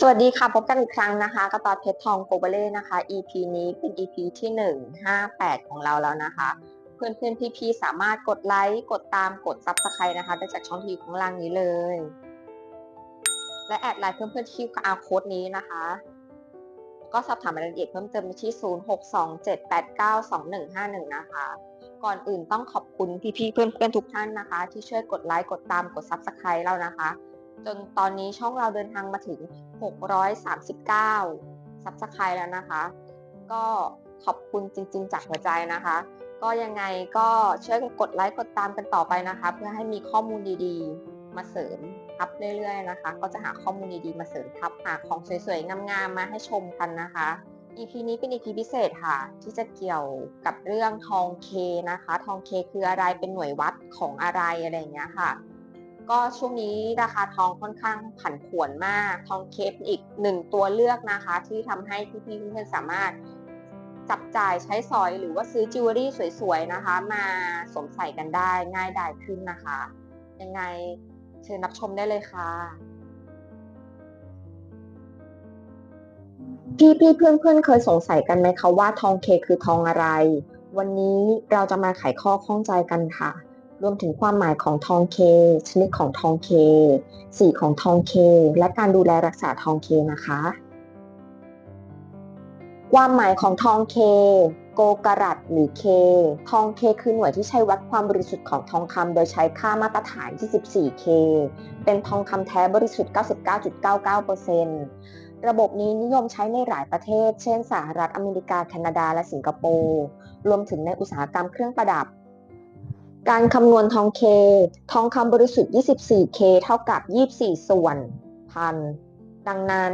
สวัสดีค่ะพบกันอีกครั้งนะคะกระตอดเพชรทองโกเบเล่นะคะ EP นี้เป็น EP ที่ 158 ของเราแล้วนะคะ เพื่อนเพื่อนพี่พี่ๆสามารถกดไลค์กดตามกด Subscribe นะคะได้จากช่องทีข้างล่างนี้เลย และแอดไลน์เพื่อนเพื่อนที่ QR Code นี้นะคะ ก็สอบถามรายละเอียดเพิ่มเติมได้ที่ 0627892151 นะคะ ก่อนอื่นต้องขอบคุณพี่ๆเพื่อนๆทุกท่านนะคะ ที่ช่วยกดไลค์กดตามกด Subscribe เรานะคะ จนตอนนี้ช่องเราเดินทางมาถึง 639 ซับสไครต์แล้วนะคะ ก็ขอบคุณจริง ๆ จากหัวใจนะคะ ก็ยังไงก็ช่วยกันกดไลค์กดตามกันต่อไปนะคะ เพื่อให้มีข้อมูลดีๆ มาเสริมทับเรื่อยๆนะคะ ก็จะหาข้อมูลดีๆ มาเสริมทับหาของสวยๆ งามๆ มาให้ชมกันนะคะ EP นี้เป็น EP พิเศษค่ะ ที่จะเกี่ยวกับเรื่องทองเคนะคะ ทองเคคืออะไรเป็นหน่วยวัดของอะไรอะไรอย่างเงี้ยค่ะ ก็ช่วงนี้ราคาทองค่อนข้างผันผวนมาก ทองเคปอีกหนึ่งตัวเลือกนะคะ ที่ทำให้พี่ๆเพื่อนๆสามารถจับจ่ายใช้สอยหรือว่าซื้อจิวเวลรี่สวยๆนะคะ มาสวมใส่กันได้ง่ายดายขึ้นนะคะ ยังไงเชิญรับชมได้เลยค่ะ พี่พี่เพื่อนเพื่อนๆเคยสงสัยกันไหมคะว่าทองเคคือทองอะไร วันนี้เราจะมาไขข้อข้องใจกันค่ะ รวมถึงความหมายของทองเค ชนิดของทองเค สีของทองเค และการดูแลรักษาทองเคนะคะ ความหมายของทองเคโกกรัตหรือเค ทองเคคือหน่วยที่ใช้วัดความบริสุทธิ์ของทองคำโดยใช้ค่ามาตรฐาน 24K เป็นทองคำแท้บริสุทธิ์ 99.99%ระบบนี้นิยมใช้ในหลายประเทศ เช่นสหรัฐอเมริกา แคนาดา และสิงคโปร์ รวมถึงในอุตสาหกรรมเครื่องประดับ การคำนวณทองเค ทองคำบริสุทธิ์ 24K เท่ากับ 24 ส่วนพัน ดังนั้น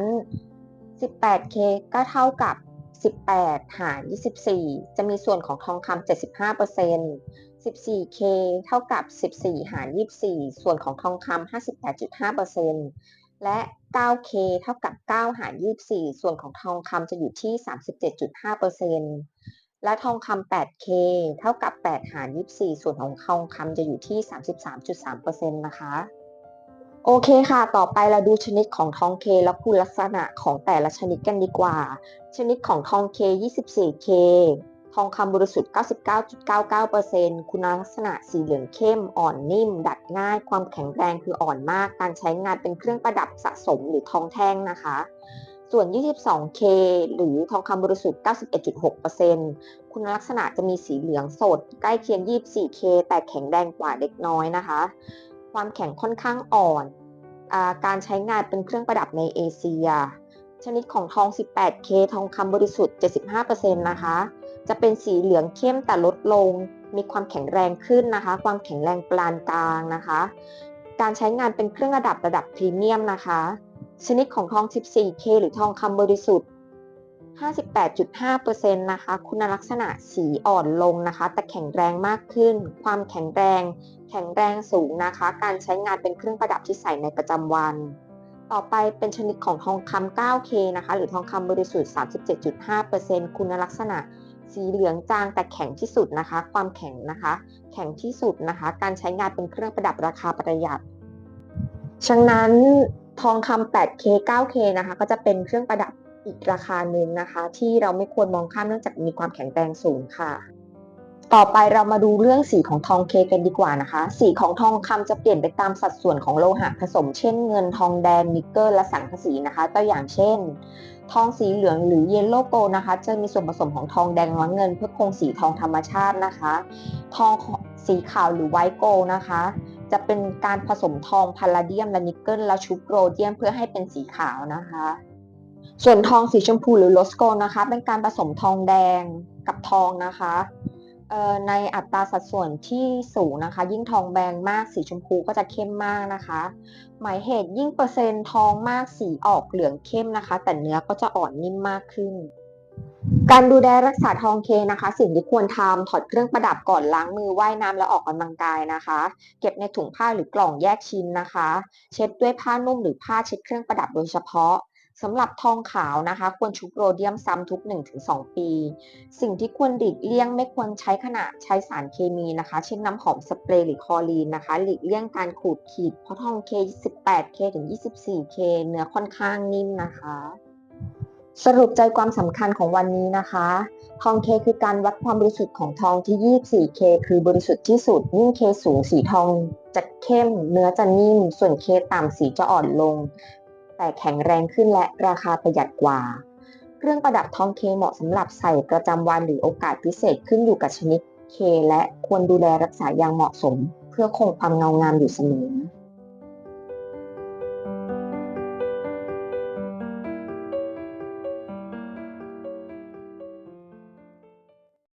18K ก็เท่ากับ 18 หาร 24 จะมีส่วนของทองคำ75% 14K เท่ากับ 14 หาร 24 ส่วนของทองคำ58.5%และ 9K เท่ากับ 9 หาร 24 ส่วนของทองคำจะอยู่ที่ 37.5% และทองคำ 8K เท่ากับ 8 หาร 24 ส่วนของทองคำจะอยู่ที่ 33.3%นะคะ โอเคค่ะ ต่อไปเราดูชนิดของทองเคและคุณลักษณะของแต่ละชนิดกันดีกว่า ชนิดของทองเค 24K ทองคำบริสุทธิ์ 99.99%คุณลักษณะสีเหลืองเข้ม อ่อนนิ่ม ดัดง่าย ความแข็งแรงคืออ่อนมาก การใช้งานเป็นเครื่องประดับสะสมหรือทองแท่งนะคะ ส่วน 22K หรือทองคำบริสุทธิ์ 91.6%คุณลักษณะจะมีสีเหลืองสด ใกล้เคียง 24K แต่แข็งแรงกว่าเล็กน้อยนะคะ ความแข็งค่อนข้างอ่อนอการใช้งานเป็นเครื่องประดับในเอเชีย ชนิดของทอง 18K ทองคำบริสุทธิ์ 75%นะคะ จะเป็นสีเหลืองเข้มแต่ลดลง มีความแข็งแรงขึ้นนะคะ ความแข็งแรงปานกลางนะคะ การใช้งานเป็นเครื่องประดับระดับพรีเมียมนะคะ ชนิดของทอง 14K หรือทองคำบริสุทธิ์ 58.5%นะคะ คุณลักษณะสีอ่อนลงนะคะ แต่แข็งแรงมากขึ้น ความแข็งแรง แข็งแรงสูงนะคะ การใช้งานเป็นเครื่องประดับที่ใส่ในประจำวัน ต่อไปเป็นชนิดของทองคำ 9K นะคะ หรือทองคำบริสุทธิ์ 37.5%คุณลักษณะสีเหลืองจางแต่แข็งที่สุดนะคะ ความแข็งนะคะ แข็งที่สุดนะคะ การใช้งานเป็นเครื่องประดับราคาประหยัด ฉะนั้นทองคำ 8K 9K นะคะ ก็จะเป็นเครื่องประดับอีกราคาหนึ่งนะคะ ที่เราไม่ควรมองข้ามเนื่องจากมีความแข็งแรงสูงค่ะ ต่อไปเรามาดูเรื่องสีของทองเคกันดีกว่านะคะ สีของทองคำจะเปลี่ยนไปตามสัดส่วนของโลหะผสม เช่นเงินทองแดงนิกเกิลและสังกะสีนะคะตัวอย่างเช่น ทองสีเหลืองหรือเยลโลโกนะคะ จะมีส่วนผสมของทองแดงและเงิน เพื่อคงสีทองธรรมชาตินะคะ ทองสีขาวหรือไวโกลนะคะ จะเป็นการผสมทองพาลาเดียมและนิกเกิลและชุบโรเดียมเพื่อให้เป็นสีขาวนะคะ ส่วนทองสีชมพูหรือโรสโกลนะคะ เป็นการผสมทองแดงกับทองนะคะในอัตราสัดส่วนที่สูงนะคะ ยิ่งทองแดงมากสีชมพูก็จะเข้มมากนะคะ หมายเหตุยิ่งเปอร์เซ็นต์ทองมากสีออกเหลืองเข้มนะคะ แต่เนื้อก็จะอ่อนนิ่มมากขึ้น การดูแลรักษาทองเคนะคะ สิ่งที่ควรทำถอดเครื่องประดับก่อนล้างมือว่ายน้ำแล้วออกกำลังกายนะคะ เก็บในถุงผ้าหรือกล่องแยกชิ้นนะคะ เช็ดด้วยผ้านุ่มหรือผ้าเช็ดเครื่องประดับโดยเฉพาะสำหรับทองขาวนะคะ ควรชุบโรเดียมซ้ำทุก 1-2 ปี สิ่งที่ควรหลีกเลี่ยงไม่ควรใช้ขณะใช้สารเคมีนะคะ เช่นน้ำหอมสเปรย์หรือคอรีนนะคะ หลีกเลี่ยงการขูดขีดเพราะทองเค 18K ถึง 24K เนื้อค่อนข้างนิ่มนะคะ สรุปใจความสำคัญของวันนี้นะคะ ทองเคคือการวัดความบริสุทธิ์ของทองที่ 24K คือบริสุทธิ์ที่สุด ยิ่งเคสูงสีทองจะเข้ม เนื้อจะนิ่ม ส่วนเคต่ำสีจะอ่อนลง แต่แข็งแรงขึ้นและราคาประหยัดกว่า เครื่องประดับทองเคเหมาะสำหรับใส่ประจำวันหรือโอกาสพิเศษขึ้นอยู่กับชนิดเคและควรดูแลรักษาอย่างเหมาะสม เพื่อคงความเงางามอยู่เสมอ